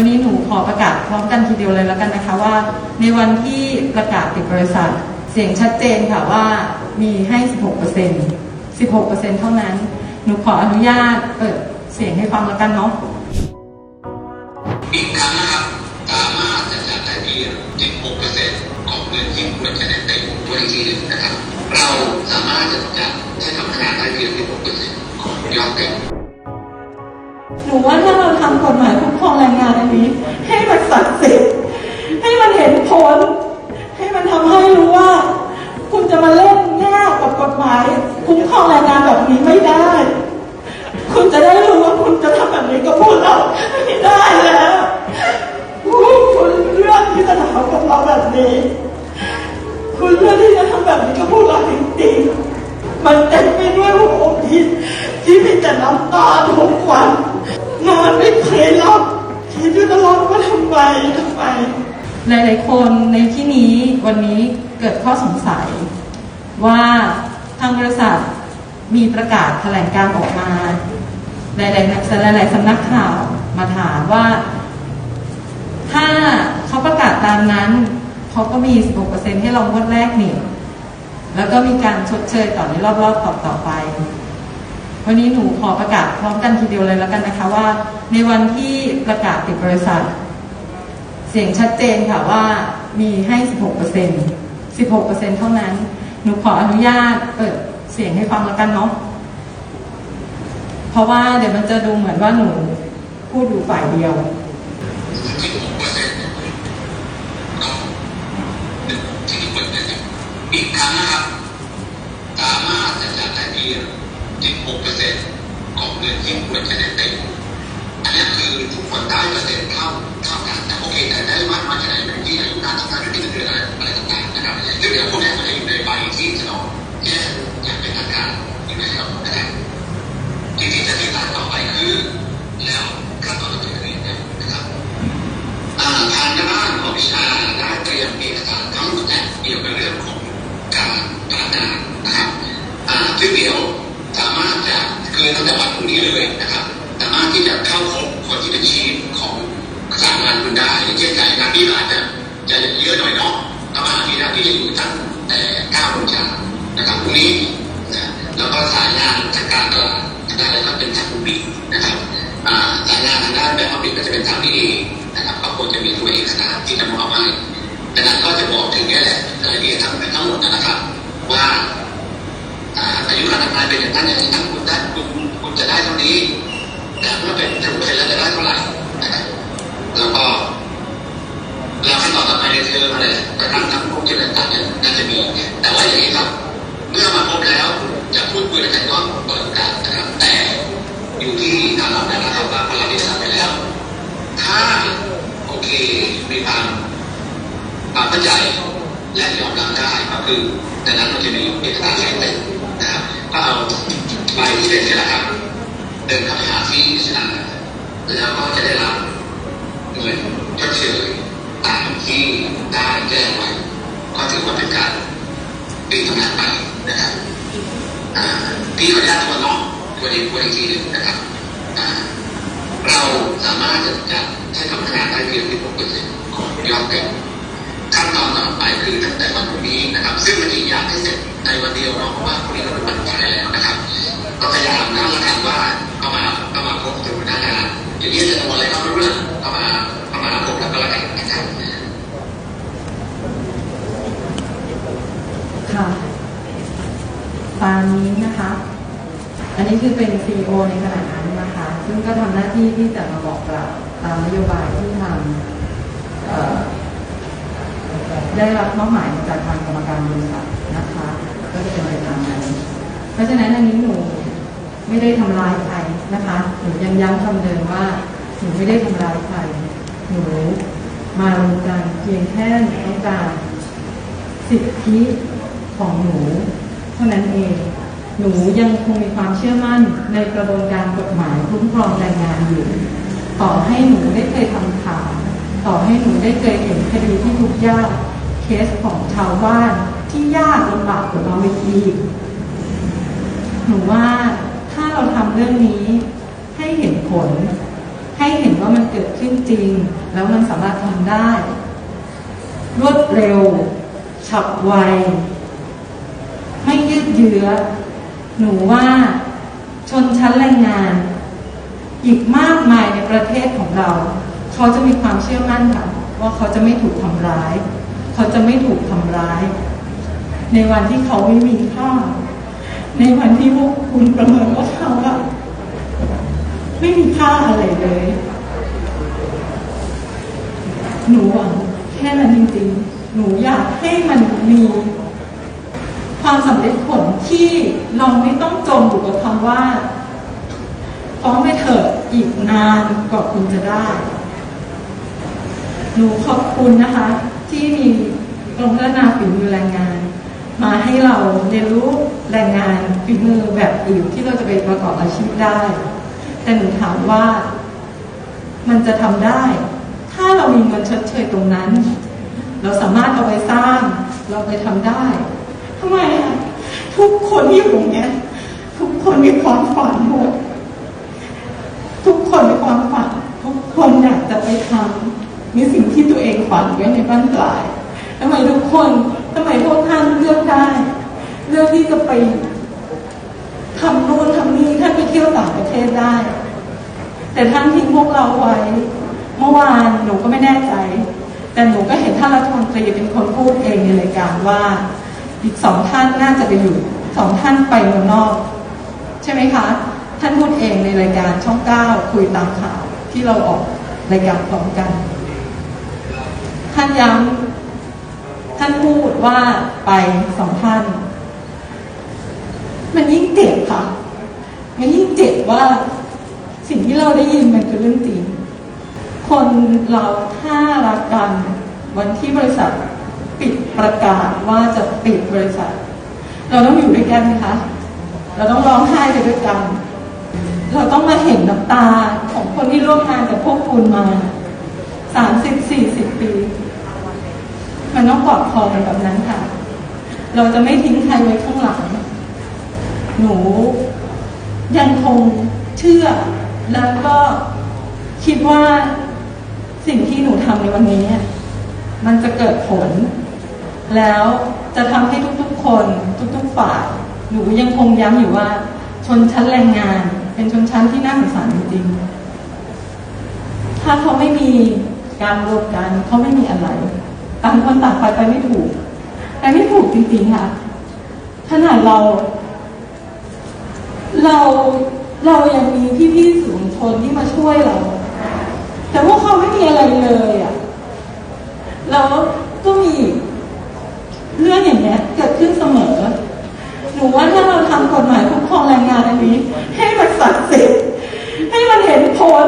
วันนี้หนูขอประกาศพร้อมกันทีเดียวเลยแล้วกันนะคะว่า ในวันที่ประกาศปิดบริษัท เสียงชัดเจนค่ะว่ามีให้ 16% 16%เท่านั้น หนูขออนุญาตเปิดเสียงให้ฟังแล้วกันเนาะอีกครั้งนะครับสามารถจะจัดได้เพียง16%ของเงินที่ควรจะได้เต็มตัวอีกทีหนึ่งนะครับ เราสามารถจะจัดให้ทำงานได้เพียง16%ของยอดเต็ม หนูว่าถ้าเราทำกฎหมายคุ้มครองแรงงานอันนี้ ให้มันศักดิ์สิทธิ์ให้มันเห็นผล ให้มันทำให้รู้ว่า คุณจะมาเล่นแง่กับกฎหมายคุ้มครองแรงงานแบบนี้ไม่ได้ คุณจะได้รู้ว่าคุณจะทำแบบนี้กับพวกเราไม่ได้แล้วคุณเลือกที่จะทำกับเราแบบนี้ คุณเลือกที่จะทำแบบนี้กับพวกเราจริงๆมันเต็มไปด้วยหัวอกที่ที่มีแต่น้ำตาทุกวันนอนไม่เคยหลับคิดอยู่ตลอด ว่าทำไมทำไมหลาย ๆ คนในที่นี้วันนี้เกิดข้อสงสัย ว่าทางบริษัทมีประกาศแถลงการออกมา หลายๆหลาย ๆสำนักข่าวมาถามว่า ถ้าเขาประกาศตามนั้นเขาก็มี 16%ให้เรางวดแรกนี่แล้วก็มีการชดเชยต่อในรอบ ๆ ต่อต่อไป วันนี้หนูขอประกาศพร้อมกันทีเดียวเลยแล้วกันนะคะว่า ในวันที่ประกาศปิดบริษัท เสียงชัดเจนค่ะว่ามีให้ 16% 16%เท่านั้น หนูขออนุญาตเปิดเสียงให้ฟังแล้วกันเนาะ เพราะว่าเดี๋ยวมันจะดูเหมือนว่าหนูพูดอยู่ฝ่ายเดียวอีกครั้งนะครับ สามารถจะจัดได้เพียง16%ของเงินที่ควรจะได้ จะมีตัวเอกสารที่จะมอบให้ดังนั้นก็จะบอกถึงนี่แหละรายละเอียดทั้งทั้งหมดนะครับ ว่าอายุการทำงานเป็นอย่างนั้นอย่างนี้ทั้งคุณได้คุณคุณจะได้เท่านี้แต่เมื่อเป็นถึงเป็นแล้วจะได้เท่าไหร่นะครับแล้วก็แล้วขั้นตอนต่อไปในเทอมอะไรกระทั่งทั้งพวกที่ต่างๆเนี่ยน่าจะมี แต่ว่าอย่างนี้ครับ เมื่อมาพบแล้วจะพูดคุยกันก็เปิดโอกาสนะครับ แต่อยู่ที่ทางเราเนี่ยนะครับว่าพอเราได้ทำไปแล้ว ถ้าโอเคมีความ ควา มเข้าใจและยอมรับได้ก็คือดังนั้นเราจะมีเอกสารให้เต็มนะครับก็เอาใบที่เซ็นนี่แหละครับ เดินเข้าไปหาที่สนามแล้วก็จะได้รับเงินชดเชยตามที่ได้แจ้งไว้ก็ถือว่าเป็นการปีทำงานไปนะครับพี่ขออนุญาตทวนเนาะทวนอีกทวนอีกทีหนึ่งนะครับเราสามารถจะให้ทำงานได้เพียง16%ของยอดเต็มขั้น ตอนต่อไปคือตั้งแต่วันพรุ่งนี้นะครับ ซึ่งมันอีกอยากให้เสร็จในวันเดียวเนาะเพราะว่าพรุ่งนี้เราเป็นวันสุดท้ายแล้วนะครับก็พยายามนะละกันว่าเข้ามาเข้ามาพบถึงหน้างานอย่างนี้จะทำอะไรก็ไม่รู้เรื่องเข้ามาเข้ามาพบแล้วก็ละกันนะครับค่ะตามนี้นะคะ อันนี้คือเป็นซีอในขณะนั้นนะคะ ซึ่งก็ทำหน้าที่ที่จะมาบอกกล่าวตามนโยบายที่ทา ได้รับมอบหมายมาจากทางกรรมการบริษัทนะคะ ก็จะเป็นไปตามนั้นเพราะฉะนั้นอันนี้หนูไม่ได้ทำลายใครนะคะหนูยังย้ำคำเดิมว่าหนูไม่ได้ทำลายใครหนูมาลงกันเพียงแค่ต้องการสิทธิของหนูเท่านั้นเอง หนูยังคงมีความเชื่อมั่นในกระบวนการกฎหมายคุ้มครองแรงงานอยู่ ต่อให้หนูได้เคยทำข่าวต่อให้หนูได้เคยเห็นคดีที่ทุกข์ยาก เคสของชาวบ้านที่ยากลำบากกว่าเราอีกหนูว่าถ้าเราทำเรื่องนี้ให้เห็นผล ให้เห็นว่ามันเกิดขึ้นจริง แล้วมันสามารถทำได้ รวดเร็ว ฉับไว ไม่ยืดเยื้อ หนูว่าชนชั้นแรงงาน อีกมากมายในประเทศของเรา เขาจะมีความเชื่อมั่นค่ะว่าเขาจะไม่ถูกทำร้าย เขาจะไม่ถูกทำร้าย ในวันที่เขาไม่มีค่า ในวันที่พวกคุณประเมินว่าเขาอะไม่มีค่าอะไรเลย หนูหวังแค่นั้นจริงๆ หนูอยากให้มันมีความสำเร็จผลที่เราไม่ต้องจมอยู่กับคำว่าฟ้องไปเถอะอีกนานกว่าคุณจะได้ หนูขอบคุณนะคะ ที่มี กรมพัฒนาฝีมือแรงงาน มาให้เราเรียนรู้แรงงานฝีมือแบบอื่นที่เราจะไปประกอบอาชีพได้ แต่หนูถามว่ามันจะทำได้ ถ้าเรามีเงินชดเชยตรงนั้น เราสามารถเอาไปสร้าง เราไปทำได้ทำไมอะทุกคนที่อยู่ตรงเนี้ยทุกคนมีความฝันหมดทุกคนมีความฝัน ทุกคนอยากจะไปทำมีสิ่งที่ตัวเองฝันไว้ในบ้านปลาย ทำไมทุกคนทำไมพวกท่านเลือกได้ เลือกที่จะไปทำนู่นทำนี่ท่านไปเที่ยวต่างประเทศได้ แต่ท่านทิ้งพวกเราไว้ เมื่อวานหนูก็ไม่แน่ใจ แต่หนูก็เห็นท่านรัฐมนตรีเป็นคนพูดเองในรายการว่า อีกสองท่านน่าจะไปอยู่สองท่านไปเมืองนอก ใช่ไหมคะ ท่านพูดเองในรายการช่องเก้าคุยตามข่าวที่เราออกรายการพร้อมกัน ท่านย้ำ ท่านพูดว่าไปสองท่าน มันยิ่งเจ็บค่ะ มันยิ่งเจ็บว่าสิ่งที่เราได้ยินมันคือเรื่องจริง คนเราถ้ารักกัน วันที่บริษัทปิดประกาศว่าจะปิดบริษัท เราต้องอยู่ด้วยกันนะคะ เราต้องร้องไห้ไปด้วยกัน เราต้องมาเห็นน้ำตาของคนที่ร่วมงานกับพวกคุณมาสามสิบสี่สิบปี มันต้องกอดคอกันแบบนั้นค่ะ เราจะไม่ทิ้งใครไว้ข้างหลัง หนูยังคงเชื่อ แล้วก็คิดว่าสิ่งที่หนูทำในวันนี้ มันจะเกิดผล แล้วจะทำให้ทุกๆ คนทุกๆ ฝ่าย หนูยังคงย้ำอยู่ว่า ชนชั้นแรงงาน เป็นชนชั้นที่น่าสงสารจริงๆถ้าเขาไม่มีการรวมกันเขาไม่มีอะไร ต่างคนต่างไปไปไม่ถูก ไปไม่ถูกจริงๆค่ะขนาดเรา เราเรายังมีพี่ๆสื่อมวลชนที่มาช่วยเรา แต่ว่าเขาไม่มีอะไรเลยอะแล้วก็มีเรื่องอย่างเงี้เกิดขึ้นเสมอ หนูว่าถ้าเราทำกฎหมายคุ้มครองแรงงานอันนี้ ให้มันศักดิ์สิทธิ์ให้มันเห็นผล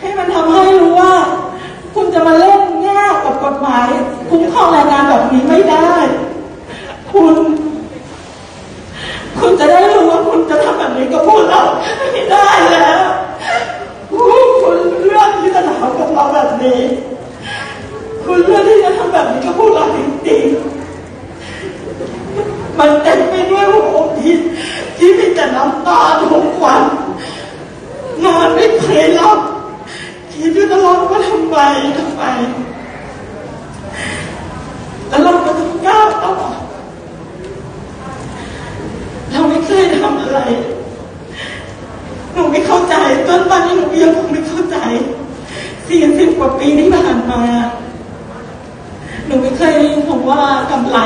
ให้มันทำให้รู้ว่า คุณจะมาเล่น ฎหมายคุ้มครองแรงงานแบบนี้ไม่ได้ คุณ คุณจะได้รู้ว่าคุณจะทำแบบนี้กับพวกเราไม่ได้แล้วคุณเลือกที่จะทำกับเราแบบนี้ คุณเลือกที่จะทำแบบนี้กับพวกเราจริงๆ มันเต็มไปด้วยหัวอกที่ที่มีแต่น้ำตาทุกวันนอนไม่เคยหลับคิดอยู่ตลอดว่าทำไมทำไม แล้วเราก็ต้องก้าวต่อ เราไม่เคยทำ อะไร หนูไม่เข้าใจจนตอนนี้หนูยังคงไม่เข้าใจสี่สิบกว่าปีที่ผ่านมา หนูไม่เคยได้ยินคำว่ากำไร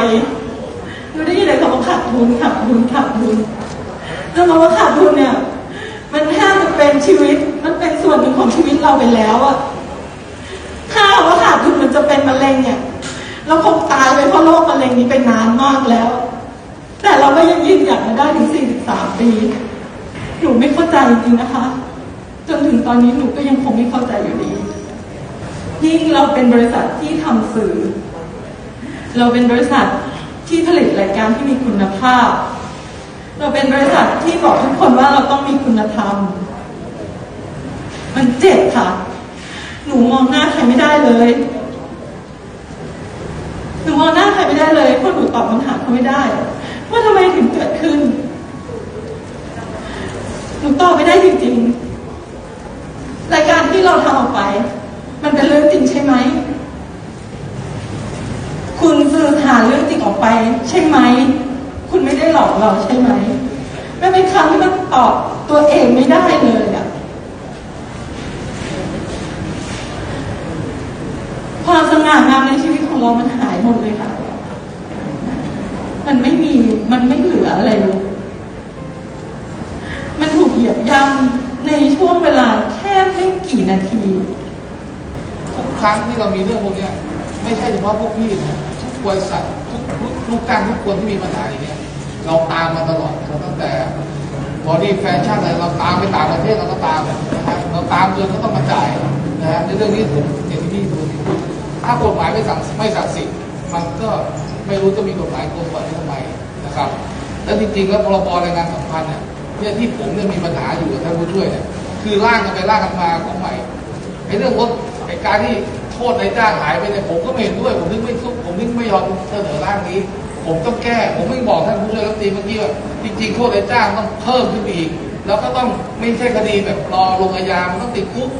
หนูได้ยินแต่คำว่าขาดทุนขาดทุนขาดทุนแล้วคำว่าขาดทุนเนี่ย มันแทบจะเป็นชีวิต มันเป็นส่วนหนึ่งของชีวิตเราไปแล้วอะถ้าว่าขาดทุนมันจะเป็นมะเร็งเนี่ยเราคงตายไปเพราะโรคมะเร็งนี้ไปนานมากแล้ว แต่เราก็ยังยืนหยัดมาได้ถึง 43 ปี หนูไม่เข้าใจจริงนะคะ จนถึงตอนนี้หนูก็ยังคงไม่เข้าใจอยู่ดี ยิ่งเราเป็นบริษัทที่ทำสื่อ เราเป็นบริษัทที่ผลิตรายการที่มีคุณภาพ เราเป็นบริษัทที่บอกทุกคนว่าเราต้องมีคุณธรรม มันเจ็บค่ะ หนูมองหน้าใครไม่ได้เลยหนูมองหน้าใครไม่ได้เลยเพราะหนูตอบคำถามเขาไม่ได้ ว่าทำไมถึงเกิดขึ้นหนูตอบไม่ได้จริงๆ รายการที่เราทำออกไป มันเป็นเรื่องจริงใช่ไหม คุณสื่อหาเรื่องจริงออกไป ใช่ไหม คุณไม่ได้หลอกเราใช่ไหมไม่เป็นครั้งที่มันตอบตัวเองไม่ได้เลยอะความสง่างามในชีวิตของเรามันหายหมดเลยค่ะ มันไม่มี มันไม่เหลืออะไรเลย มันถูกเหยียบย่ำในช่วงเวลาแค่ไม่กี่นาที ทุกครั้งที่เรามีเรื่องพวกนี้ไม่ใช่เฉพาะพวกพี่นะทุกบริษัททุกลูกจ้างทุกคนที่มีปัญหาอย่างเงี้ยเราตามมาตลอดตั้งแต่บอดี้แฟชั่นอะไรเราตามไปต่างประเทศเราก็ตามนะฮะเราตามจนเขาต้องมาจ่ายนะฮะในเรื่องนี้ผมอย่างที่พี่ดูที่ถ้ากฎหมายไม่สั่งไม่ศักดิ์สิทธิ์มันก็ไม่รู้จะมีกฎหมายกลมกว่านี้ทำไม ครับ แล้วจริงๆแล้วพรบแรงงานสัมพันธ์เนี่ยเนี่ยที่ผมเนี่ยมีปัญหาอยู่กับท่านผู้ช่วยเนี่ยคือร่างกันไปร่างกันมาของใหม่ไอ้เรื่องรถไอ้การที่โทษนายจ้างหายไปเนี่ยผมก็ไม่เห็นด้วยผมนึกไม่ซุกผมนึกไม่ยอมเสนอร่างนี้ ผมต้องแก้ ผมไม่บอกท่านผู้ช่วยรัฐมนตรีเมื่อกี้ว่าจริงๆโทษนายจ้างต้องเพิ่มขึ้นอีก แล้วก็ต้องไม่ใช่คดีแบบรอลงอาญามันต้องติดคุก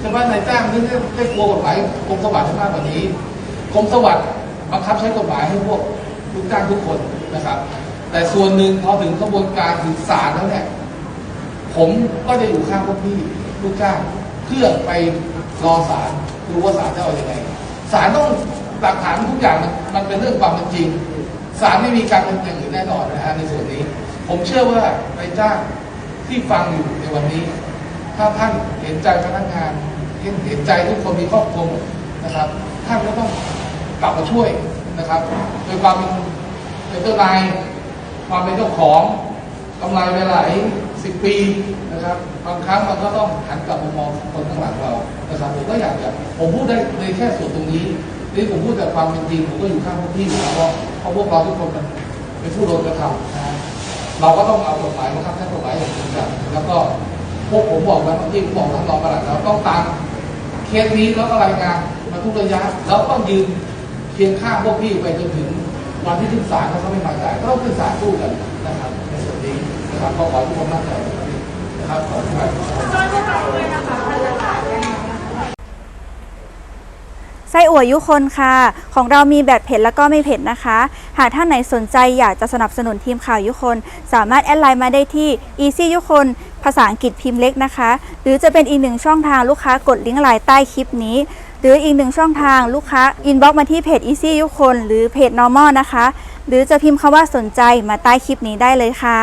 ใช่ไหมนายจ้างนึกได้ได้กลัวกฎหมายกรมสวัสดิ์มากกว่านี้กรมสวัสดิ์บังคับใช้กฎหมายให้พวกลูกจ้างทุกคน นะครับ แต่ส่วนหนึ่งพอถึงกระบวนการถึงศาลแล้วเนี่ยผมก็จะอยู่ข้างพวกพี่ลูกจ้างเพื่อไปรอศาลดูว่าศาลจะเอาอย่างไรศาลต้องหลักฐานทุกอย่างมันเป็นเรื่องความเป็นจริงศาลไม่มีการเป็นอย่างอื่นแน่นอนนะฮะในส่วนนี้ ผมเชื่อว่านายจ้างที่ฟังอยู่ในวันนี้ ถ้าท่านเห็นใจพนักงานเห็นเห็นใจทุกคนมีครอบครัวนะครับ ท่านก็ต้องกลับมาช่วยนะครับโดยความ เป็นเป็นเจ้านายความเป็นเจ้าของกำไรไปหลายสิบปีนะครับบางครั้งมันก็ต้องหันกลับมามองคนข้างหลังเรานะครับผมก็อยากจะผมพูดได้ในแค่ส่วนตรงนี้นี่ผมพูดแต่ความเป็นจริงผมก็อยู่ข้างพวกพี่อยู่แล้วเพราะเพราะพวกเราทุกคนมันเป็นผู้โดนกระทำนะฮะเราก็ต้องเอากฎหมายมาคับใช้กฎหมายอย่างจริงจังแล้วก็พวกผมบอกแล้วเมื่อกี้ผมบอกท่านรองประหลัดแล้วต้องตามเคสนี้แล้วก็รายงานมาทุกระยะแล้วต้องยืนเคียงข้างพวกพี่ไปจนถึง วันที่ขึ้นศาลเขาไม่มาจ่ายก็ต้องขึ้นศาลสู้กันนะครับในส่วนนี้นะครับก็ขอทุกคนมั่นใจนะครับขอบคุณครับไส้อั่วยุคนค่ะ ของเรามีแบบเผ็ดแล้วก็ไม่เผ็ดนะคะ หากท่านไหนสนใจอยากจะสนับสนุนทีมข่าวยุคน สามารถแอดไลน์มาได้ที่ easy ยุคน ภาษาอังกฤษพิมพ์เล็กนะคะ หรือจะเป็นอีกหนึ่งช่องทางลูกค้ากดลิงก์ไลน์ใต้คลิปนี้ หรืออีกหนึ่งช่องทางลูกค้าอินบ็อกมาที่เพจ easy ยุคนหรือเพจ normal นะคะ หรือจะพิมพ์คำว่าสนใจมาใต้คลิปนี้ได้เลยค่ะ